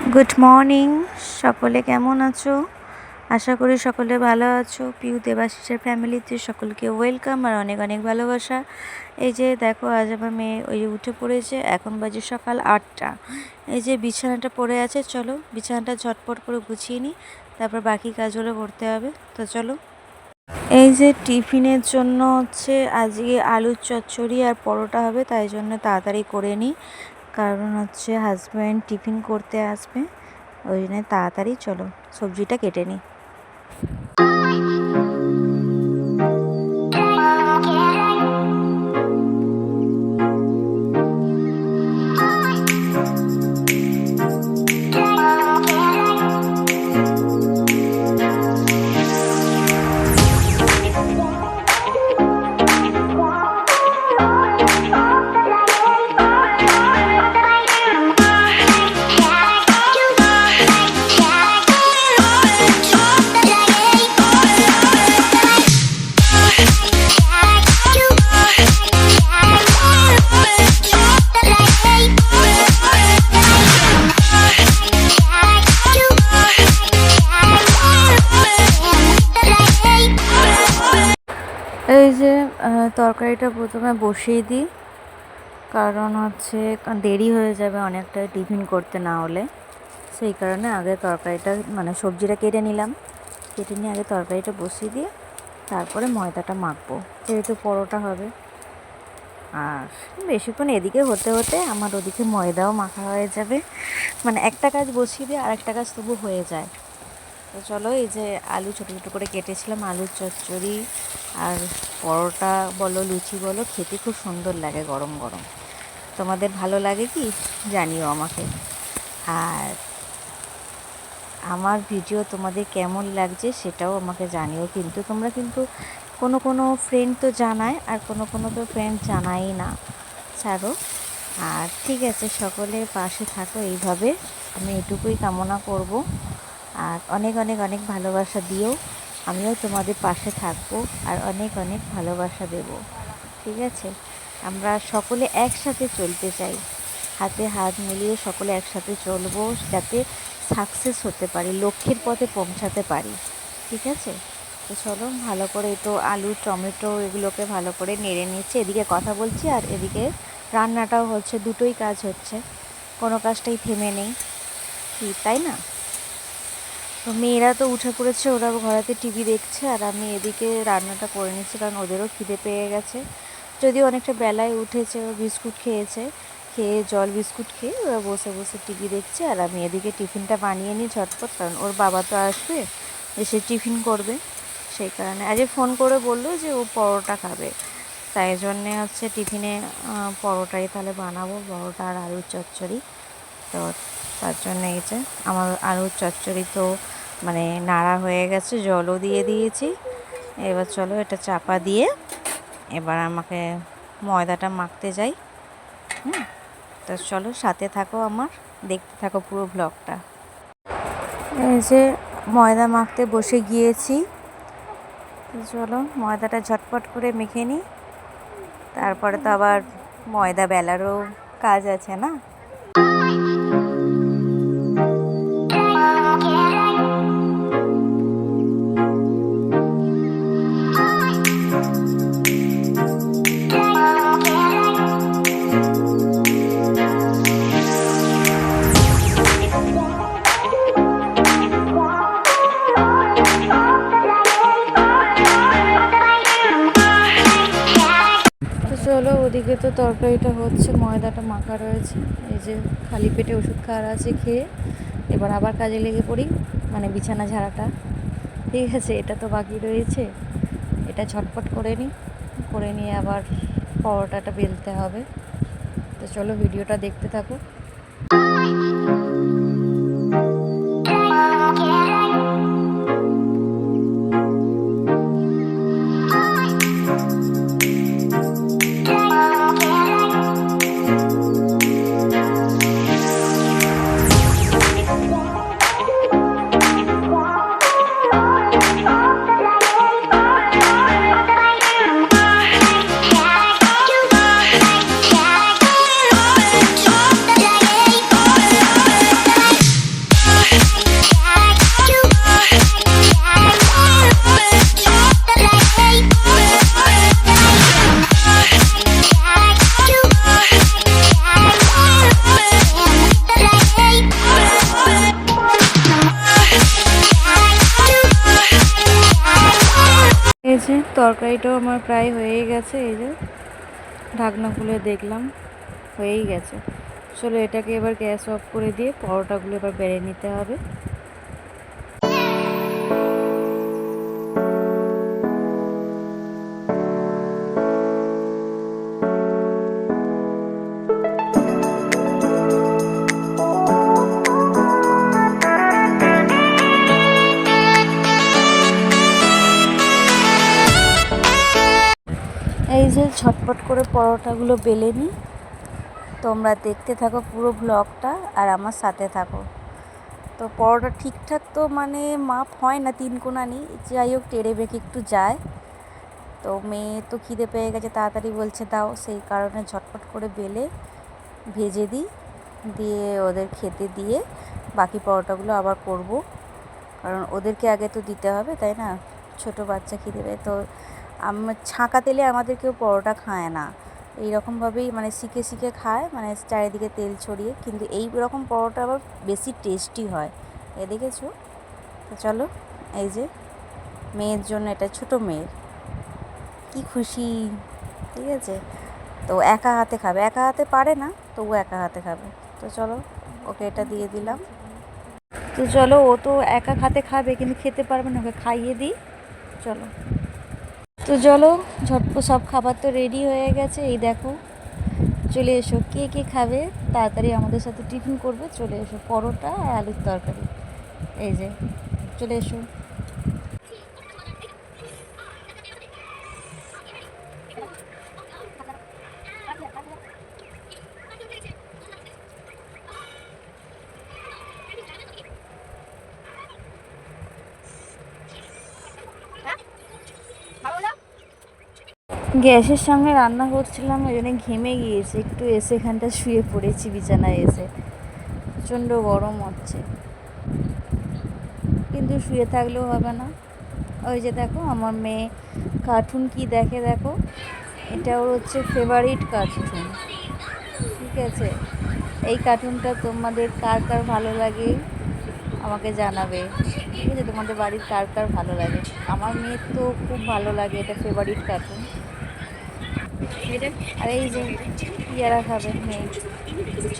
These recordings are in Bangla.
গুড মর্নিং সকলে কেমন আছো? আশা করি সকলে ভালো আছো। পিউ দেবাশিসের ফ্যামিলিতে সকলকে ওয়েলকাম আর অনেক অনেক ভালোবাসা। এই যে দেখো, আজ আমার মেয়ে ওই উঠে পড়েছে, এখন বাজে সকাল আটটা। এই যে বিছানাটা পড়ে আছে, চলো বিছানাটা ঝটপট করে গুছিয়ে নিই তারপর বাকি কাজগুলো করতে হবে। তো চলো। এই যে টিফিনের জন্য হচ্ছে আজকে আলুর চচ্চড়ি আর পরোটা হবে, তাই জন্য তাড়াতাড়ি করে নিই কারণ হচ্ছে হাজব্যান্ড টিফিন করতে আসবে। ওই জন্য তাড়াতাড়ি চলো সবজিটা কেটে নিই তরকারিটা প্রথমে বসিয়ে দিই, কারণ হচ্ছে দেরি হয়ে যাবে অনেকটা টিফিন করতে না হলে। সেই কারণে আগে তরকারিটা মানে সবজিটা কেটে নিলাম। কেটে নিয়ে আগে তরকারিটা বসিয়ে দিয়ে তারপরে ময়দাটা মাখবো, যেহেতু পরোটা হবে। আর বেশিক্ষণ এদিকে হতে হতে আমার ওদিকে ময়দাও মাখা হয়ে যাবে। মানে একটা কাজ বসিয়ে দিয়ে আরেকটা কাজ তবু হয়ে যায়। তো চলো এই যে আলু ছোটো ছোটো করে কেটেছিলাম, আলুর চচ্চড়ি আর পরোটা বলো, লুচি বলো, খেতে খুব সুন্দর লাগে গরম গরম। তোমাদের ভালো লাগে কি? জানিও আমাকে। আর আমার ভিডিও তোমাদের কেমন লাগছে সেটাও আমাকে জানিও, কিন্তু তোমরা কিন্তু কোনো কোনো ফ্রেন্ড তো জানায় আর কোনো কোনো তো ফ্রেন্ড জানাই না। ছাড়ো। আর ঠিক আছে, সকলে পাশে থাকো এইভাবে। আমি এটুকুই কামনা করব। আর অনেক অনেক অনেক ভালোবাসা দিও। আমিও তোমাদের পাশে থাকব আর অনেক অনেক ভালোবাসা দেব। ঠিক আছে? আমরা সকলে একসাথে চলতে চাই। হাতে হাত মিলিয়ে সকলে একসাথে চলবো যাতে সাকসেস হতে পারি, লক্ষ্যের পথে পৌঁছাতে পারি। ঠিক আছে? তো চলো, ভালো করে তো আলু, টমেটো এগুলোকে ভালো করে নেড়ে নিচ্ছি। এদিকে কথা বলছি আর এদিকে রান্নাটাও হচ্ছে, দুটোই কাজ হচ্ছে। কোনো কাজটাই থেমে নেই। কি, তাই না? মেয়েরা তো উঠে পড়েছে, ওরা ঘরেতে টিভি দেখছে আর আমি এদিকে রান্নাটা করে নিচ্ছি কারণ ওদেরও খিদে পেয়ে গেছে। যদিও অনেকটা বেলায় উঠেছে বিস্কুট খেয়েছে, খেয়ে জল বিস্কুট খেয়ে ওরা বসে বসে টিভি দেখছে আর আমি এদিকে টিফিনটা বানিয়ে নিই ঝটপট কারণ ওর বাবা তো আসবে, এসে টিফিন করবে। সেই কারণে আজকে ফোন করে বলল যে ও পরোটা খাবে। তাই জন্যে হচ্ছে টিফিনে পরোটাই তাহলে বানাবো, পরোটা আর আলুর চচ্চড়ি। তো তার জন্য এই যে আমার আলুর চচ্চড়ি তো মানে নাড়া হয়ে গেছে, জলও দিয়ে দিয়েছি। এবার চলো এটা চাপা দিয়ে এবার আমাকে ময়দাটা মাখতে যাই। হুম? তো চলো সাথে থাকো আমার, দেখতে থাকো পুরো ব্লগটা। এই যে ময়দা মাখতে বসে গিয়েছি। চলো ময়দাটা ঝটপট করে মেখে নিই। তারপরে তো আবার ময়দা বেলারও কাজ আছে না? তো চলো ওদিকে তো তরকারিটা হচ্ছে, ময়দাটা মাখা রয়েছে। এই যে খালি পেটে ওষুধ খাওয়ার আছে খেয়ে এবার আবার কাজে লেগে পড়ি মানে বিছানা ঝাড়াটা। ঠিক আছে, এটা তো বাকি রয়েছে। এটা ঝটপট করে নিই, করে নিয়ে আবার পরোটাটা বেলতে হবে। তো চলো ভিডিওটা দেখতে থাকো। তরকারিটাও আমার প্রায় হয়েই গেছে, এই যে ঢাকনা খুলে দেখলাম, হয়েই গেছে। চলো এটাকে এবার গ্যাস অফ করে দিয়ে পরোটাগুলো এবার বেড়ে নিতে হবে। করে পরোটাগুলো বেলে নিই। তোমরা দেখতে থাকো পুরো ব্লগটা আর আমার সাথে থাকো। তো পরোটা ঠিকঠাক তো মানে মাপ হয় না, তিন কোনানি যাই হোক টেড়ে বেঁকে একটু যায়। তো মেয়ে তো খিদে পেয়ে গেছে, তাড়াতাড়ি বলছে দাও। সেই কারণে ঝটপট করে বেলে, ভেজে দিই। দিয়ে ওদের খেতে দিয়ে বাকি পরোটাগুলো আবার করব। কারণ ওদেরকে আগে তো দিতে হবে, তাই না? ছোট বাচ্চা খিদে পেয়ে তো ছাঁকা তেলে আমাদের কেউ পরোটা খায় না। এই রকমভাবেই মানে শিখে শিখে খায় মানে চারিদিকে তেল ছড়িয়ে, কিন্তু এই রকম পরোটা আবার বেশি টেস্টি হয়। এ দেখেছ? তো চলো, এই যে মেয়ের জন্য এটা ছোট মেয়ের। কি খুশি, ঠিক আছে? তো একা হাতে খাবে, একা হাতে পারে না তবু একা হাতে খাবে। তো চলো, ওকে এটা দিয়ে দিলাম। তো চলো, ও তো একা হাতে খাবে, কিন্তু খেতে পারবে না, ওকে খাইয়ে দিই। চলো। তো চলো, ঝটপট সব খাবার তো রেডি হয়ে গেছে, এই দেখো। চলে এসো, কে কে খাবে? তাড়াতাড়ি আমাদের সাথে টিফিন করবে, চলে এসো, পরোটা আর আলুর তরকারি। এই যে, চলে এসো। গ্যাসের সামনে রান্না করছিলাম, ওই জন্য ঘেমে গিয়েছে। একটু এসে এখানটা শুয়ে পড়েছি, বিছানায় এসে। প্রচণ্ড গরম হচ্ছে। কিন্তু শুয়ে থাকলেও হবে না। ওই যে দেখো, আমার মেয়ে কার্টুন কি দেখে দেখো? এটা ওর হচ্ছে ফেভারিট কার্টুন ঠিক আছে? এই কার্টুনটা তোমাদের কার কার ভালো লাগে? আমাকে জানাবে। ঠিক আছে? তোমাদের বাড়ির কার কার ভালো লাগে? আমার মেয়ের তো খুব ভালো লাগে, এটা ফেভারিট কার্টুন আর এই যে পেয়ারা খাবে, মেয়ে।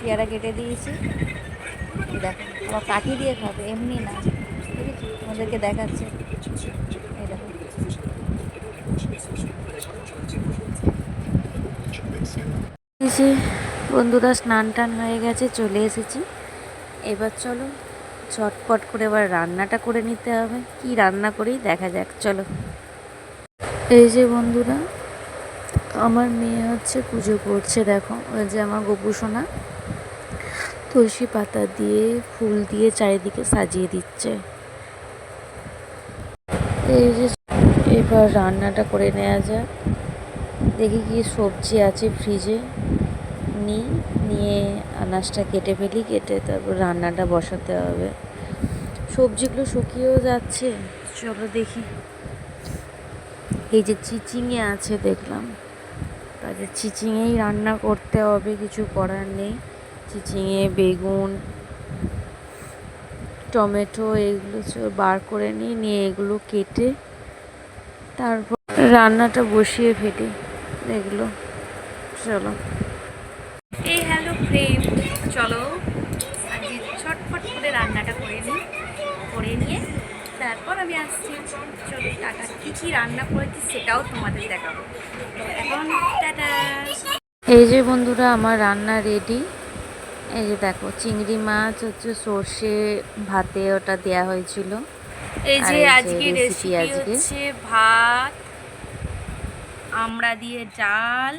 পেয়ারা কেটে দিয়েছি। দেখো, আবার কাঠি দিয়ে খাবে, এমনি না। আছে দেখাচ্ছে। এই বন্ধুরা, স্নান টান হয়ে গেছে, চলে এসেছি। এবার চলো, ঝটপট করে এবার রান্নাটা করে নিতে হবে। কি রান্না করি, দেখা যাক, চলো। এই যে বন্ধুরা আমার মেয়ে হচ্ছে পুজো করছে, দেখো। যে আমার গোপু সোনা তুলসী পাতা দিয়ে ফুল দিয়ে চারিদিকে সাজিয়ে দিচ্ছে। এই যে এবার রান্নাটা করে নেওয়া যাক। দেখি কি সবজি আছে ফ্রিজে। নিই, নিয়ে আনাজটা কেটে ফেলি, কেটে তারপর রান্নাটা বসাতে হবে। সবজিগুলো শুকিয়েও যাচ্ছে। চলো দেখি। এই যে চিচিঙে আছে দেখলাম। চিচিঙেই রান্না করতে হবে, কিছু করার নেই। চিচিংয়ে বেগুন, টমেটো এগুলো বার করে নিই নিয়ে এগুলো কেটে তারপর রান্নাটা বসিয়ে ফেটে এগুলো, চলো। চলো টাটা। কী কী রান্না করেছি সেটাও তোমাদের দেখাবো। এখন টাটা। এই যে বন্ধুরা আমার রান্না রেডি এই যে দেখো চিংড়ি মাছ হচ্ছে সর্ষে ভাতে ওটা দেয়া হয়েছিল। এই যে আজকে রেসিপি আজকে। হচ্ছে ভাত আমড়া দিয়ে ডাল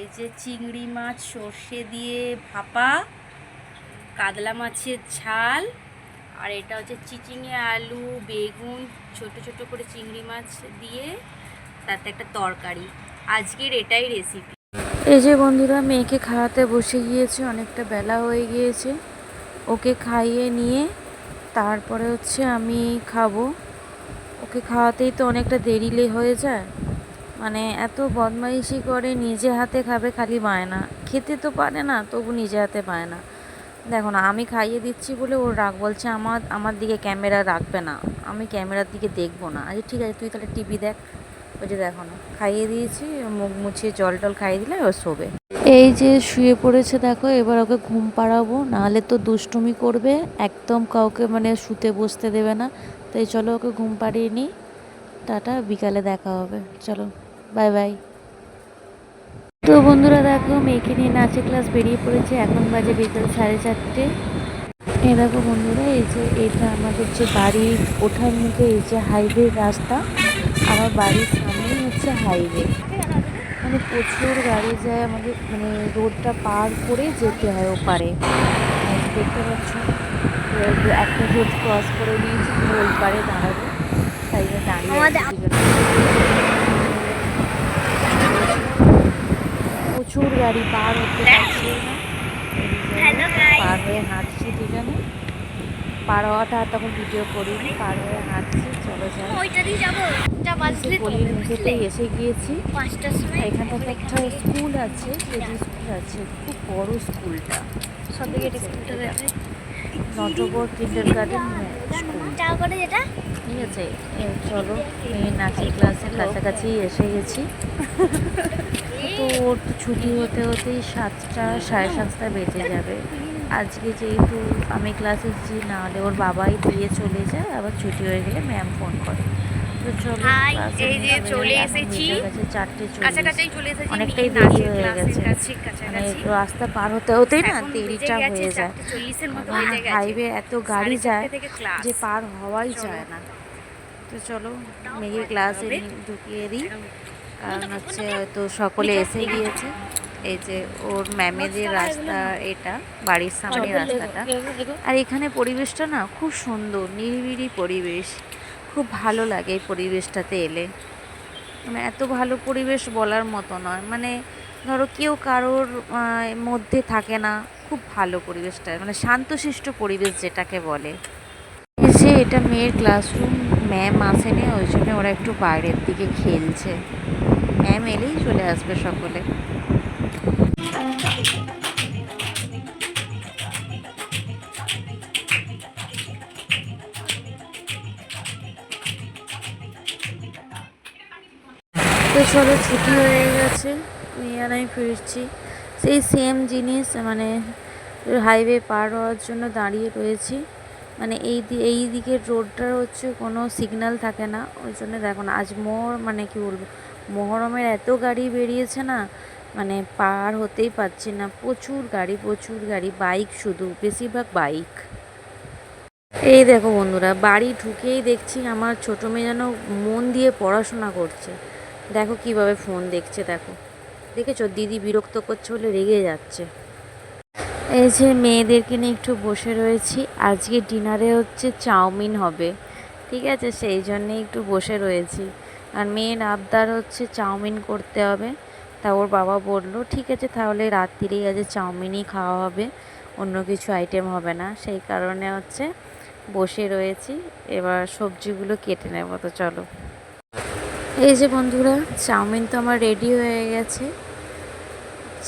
এই যে চিংড়ি মাছ সর্ষে দিয়ে ভাপা কাতলা মাছের ঝাল আর এটা হচ্ছে চিচিঙে আলু, বেগুন, ছোট ছোট করে চিংড়ি মাছ দিয়ে তাতে একটা তরকারি। আজকের এটাই রেসিপি এই যে বন্ধুরা, মেয়েকে খাওয়াতে বসে গিয়েছে, অনেকটা বেলা হয়ে গিয়েছে। ওকে খাইয়ে নিয়ে তারপরে হচ্ছে আমি খাব। ওকে খাওয়াতেই তো অনেকটা দেরিলে হয়ে যায়। মানে এত বদমাইশি করে নিজে হাতে খাবে, খালি বায়না। খেতে তো পারে না, তবু নিজে হাতে পায় না দেখো না, আমি খাইয়ে দিচ্ছি বলে ওর রাগ বলছে, আমার আমার দিকে ক্যামেরা রাখবে না, আমি ক্যামেরার দিকে দেখব না। আচ্ছা ঠিক আছে, তুই তাহলে টিভি দেখ। ওই যে দেখো না, খাইয়ে দিয়েছি, মুখ মুছিয়ে জল টল খাইয়ে দিলে ও শোবে। এই যে শুয়ে পড়েছে দেখো, এবার ওকে ঘুম পাড়াবো, নাহলে তো দুষ্টুমি করবে, একদম কাউকে মানে শুতে বসতে দেবে না। তাই চলো ওকে ঘুম পাড়িয়ে নিই। টাটা, বিকালে দেখা হবে। চলো, বাই বাই। তো বন্ধুরা দেখো, মেয়েকে নিয়ে নাচের ক্লাস বেরিয়ে পড়েছে। এখন বাজে বিকেল সাড়ে চারটে। এ দেখো বন্ধুরা, এই যে এটা আমাদের যে বাড়ি ওঠার মুখে, এই যে হাইওয়ে রাস্তা, আমার বাড়ির সামনেই হচ্ছে হাইওয়ে মানে প্রচুর গাড়ি যায় আমাদের মানে রোডটা পার করে যেতে হয় ওপারে। দেখতে পাচ্ছ, একটা রোড ক্রস করে নিয়েছি ওই পারে দাঁড়াবো। তাই দাঁড়িয়ে আছি দুজনে। প্রচুর গাড়ি পার হতে পারছি না। পার হয়ে হাঁটছি দুজনে। পার হওয়াটা আর তখন ভিডিও করিনি পার হয়ে হাঁটছি চলো যাই। গলির মুখেতেই এসে গিয়েছি। এখানটাতে একটা স্কুল আছে কেজি স্কুল আছে খুব বড় স্কুলটা। নটবর কিন্ডার গার্ডেন ঠিক আছে চলো এই নাচের ক্লাসের কাছাকাছি এসে গেছি। তো ওর তো ছুটি হতে হতেই সাতটা সাড়ে সাতটা বেজে যাবে। আজকে যেহেতু আমি ক্লাসে এসেছি না হলে ওর বাবাই দিয়ে চলে যায় আবার ছুটি হয়ে গেলে ম্যাম ফোন করে। তো চলো এই যে চলে এসেছি। চারটে চলে এসেছি অনেকটাই দেরি হয়ে গেছে। মানে রাস্তা পার হতে হতেই না দেরিটা হয়ে যায়। হাইওয়ে এত গাড়ি যায় যে পার হওয়াই। যায় না। তো চলো মেয়ের ক্লাসে ঢুকিয়ে দিই। কারণ হচ্ছে হয়তো সকলে এসে গিয়েছে। এই যে ওর ম্যামেদের রাস্তা এটা বাড়ির সামনে রাস্তাটা। আর এখানে পরিবেশটা না খুব সুন্দর নিরিবিলি পরিবেশ। খুব ভালো লাগে এই পরিবেশটাতে এলে। মানে এত ভালো পরিবেশ বলার মতো নয়। মানে ধরো কেউ কারোর মধ্যে থাকে না। খুব ভালো পরিবেশটা। মানে শান্তশিষ্ট পরিবেশ যেটাকে বলে। যে এটা মেয়ের ক্লাসরুম ম্যাম আসেনি, ওই জন্য ওরা একটু বাইরের দিকে খেলছে। ম্যাম এলেই চলে আসবে সকলে। তো চলো ছুটি হয়ে গেছে মেয়ে আর আমি ফিরছি। সেই সেম জিনিস মানে হাইওয়ে পার হওয়ার জন্য দাঁড়িয়ে রয়েছি। মানে এই এই দিকের রোডটার হচ্ছে কোনো সিগন্যাল থাকে না, ওই জন্য দেখো না। আজ মোর মানে কি বলব, মহরমের এত গাড়ি বেরিয়েছে না মানে পার হতেই পারছি না। প্রচুর গাড়ি প্রচুর গাড়ি বাইক শুধু, বেশিরভাগ বাইক এই দেখো বন্ধুরা, বাড়ি ঢুকেই দেখছি আমার ছোটো মেয়ে যেন মন দিয়ে পড়াশোনা করছে। দেখো কীভাবে ফোন দেখছে, দেখো। দেখেছ? দিদি বিরক্ত করছে বলে রেগে যাচ্ছে। এই যে মেয়েদেরকে নিয়ে একটু বসে রয়েছি। আজকে ডিনারে হচ্ছে চাউমিন হবে। ঠিক আছে? সেই জন্যে একটু বসে রয়েছি। আর মেয়ের আবদার হচ্ছে চাউমিন করতে হবে। তা ওর বাবা বলল, ঠিক আছে, তাহলে রাত্রিরেই আজ চাউমিনই খাওয়া হবে। অন্য কিছু আইটেম হবে না। সেই কারণে হচ্ছে বসে রয়েছি। এবার সবজিগুলো কেটে নেব। তো চলো। এই যে বন্ধুরা, চাউমিন তো আমার রেডি হয়ে গেছে।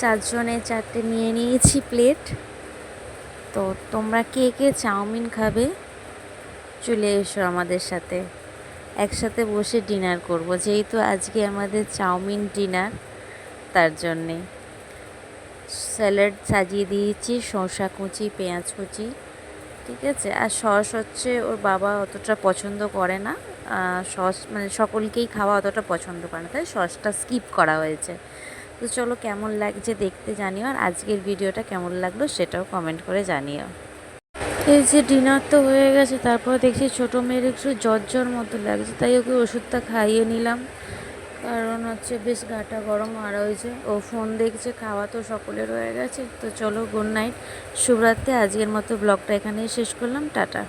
চারজনে চারটে নিয়ে নিয়েছি প্লেট। তো তোমরা কে কে চাউমিন খাবে চলে এসো আমাদের সাথে। একসাথে বসে ডিনার করব, যেহেতু আজকে আমাদের চাউমিন ডিনার, তার জন্যে। স্যালাড সাজিয়ে দিয়েছি, শসা কুচি, পেঁয়াজ কুচি, ঠিক আছে? আর সস হচ্ছে ওর বাবা অতটা পছন্দ করে না। সস মানে সকলকেই খাওয়া অতটা পছন্দ করে না, তাই সসটা স্কিপ করা হয়েছে। তো চলো কেমন লাগছে দেখতে জানিও, আর আজকের ভিডিওটা কেমন লাগল সেটাও কমেন্ট করে জানিও। এই যে ডিনার তো হয়ে গেছে, তারপর দেখছি ছোটো মেয়ের একটু জ্বর মতো লাগছে, তাই ওকে ওষুধটা খাইয়ে নিলাম। কারণ হচ্ছে বেশ গাটা গরম, আর হয়েছে ও ফোন দেখছে, খাওয়া তো সকলের হয়ে গেছে। তো চলো গুড নাইট শুভরাত্রি, আজকের মতো ব্লগটা এখানেই শেষ করলাম, টাটা।